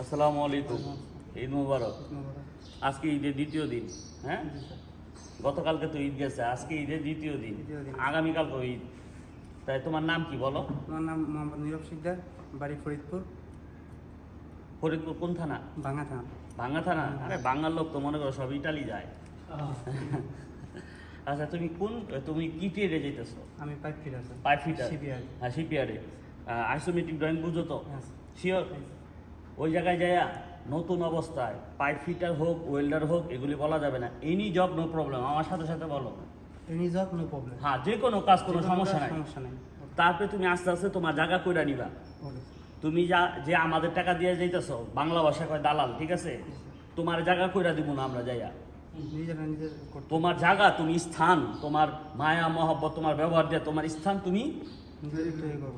আসসালামু আলাইকুম। ঈদ মুবারক। আজকে ঈদের দ্বিতীয় দিন হ্যাঁ? গতকালকে তো ঈদ গেছে আজকে ঈদের দ্বিতীয় দিন। দ্বিতীয় দিন। আগামীকাল তো ঈদ। তাই তোমার নাম কি বলো? আমার নাম মোহাম্মদ নীরব শিকদার বাড়ি ফরিদপুর। ফরিদপুর কোন থানা? ভাঙা থানা। ভাঙ্গা থানা? আরে বাঙাল লোক তো মনে করো সব ইটালি যায়। আচ্ছা তুমি কোন তুমি কি ট্রেডে যেতেছো আমি পাইপ ফিট আছি পাইপ ফিটার হ্যাঁ সিপিআরে। আইসোমেট্রিক ড্রয়িং বুঝো তো. শিওর ওই জায়গায় যাইয়া নতুন অবস্থায় পাইপ ফিটার হোক ওয়েল্ডার হোক এগুলি বলা যাবে না। এনি জব নো প্রবলেম আমার সাথে সাথে বলো। এনি জব নো প্রবলেম হ্যাঁ যে কোনো কাজ কোনো সমস্যা নাই। সমস্যা নাই। তারপরে তুমি আস্তে আস্তে তোমার জায়গা কইরা নিবা। তুমি যা যে আমাদের টাকা দিয়ে যাইতেছো বাংলা ভাষা কয় দালাল ঠিক আছে? তোমার জায়গা কইরা দিব না আমরা যাইয়া। তোমার জায়গা তুমি স্থান তোমার মায়া মহব্বত তোমার ব্যবহার দিয়ে তোমার স্থান তুমি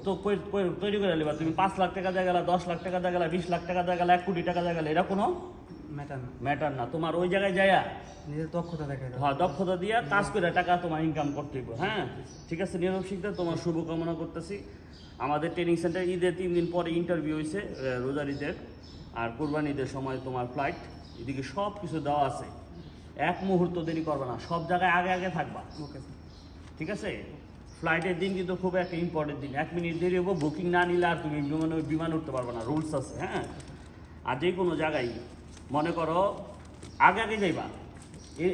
তো তৈরি করে নিবা তুমি পাঁচ লাখ টাকা দিয়ে গেলা দশ লাখ টাকা দিয়ে গেলা বিশ লাখ টাকা দিয়ে গেলা এক কোটি টাকা দিয়ে গেলা এটা কোনো ম্যাটার না। ম্যাটার না। তোমার ওই জায়গায় যাইয়া নিজের দক্ষতা দেখাই হ্যাঁ দক্ষতা দিয়ে কাজ করে টাকা তোমার ইনকাম করতে হইব। হ্যাঁ ঠিক আছে নীরব শিকদার তোমার শুভকামনা করতেছি। আমাদের ট্রেনিং সেন্টার ঈদে তিন দিন পরে ইন্টারভিউ হয়েছে রোজার ঈদের। আর কোরবানি ঈদের সময় তোমার ফ্লাইট এদিকে সব কিছু দেওয়া আছে। এক মুহূর্ত দেরি করবে না সব জায়গায় আগে আগে থাকবা। ওকে ঠিক আছে? ফ্লাইটের দিন কিন্তু খুব একটা ইম্পর্টেন্ট দিন। এক মিনিট দেরি হব বুকিং না নিলে আর তুমি বিমানে, বিমান উঠতে পারবে না রুলস আছে হ্যাঁ? আর যে কোনো জায়গায় মনে করো, আগে আগে যাইবা।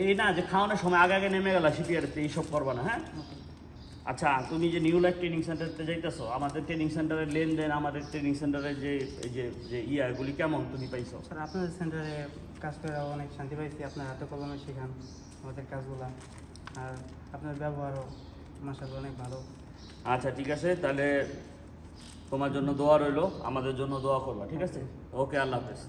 এই না যে খাওয়ানোর সময় আগে আগে নেমে গেলা সিপিআরতে এইসব করবা না হ্যাঁ? আচ্ছা তুমি যে নিউ লাইফ ট্রেনিং সেন্টারতে যাইতেছো, আমাদের ট্রেনিং সেন্টারের লেনদেন, আমাদের ট্রেনিং সেন্টারের যে যে যে ইয়াগুলি কেমন তুমি পাইছো? স্যার, আপনাদের সেন্টারে কাজ করে অনেক শান্তি পাইছি, আপনার হাতে কলমে শেখান আমাদের কাজগুলা, আর আপনার ব্যবহারও অনেক ভালো। আচ্ছা ঠিক আছে তাহলে তোমার জন্য দোয়া রইল আমাদের জন্য দোয়া করবা ঠিক আছে? ওকে আল্লাহ হাফেজ।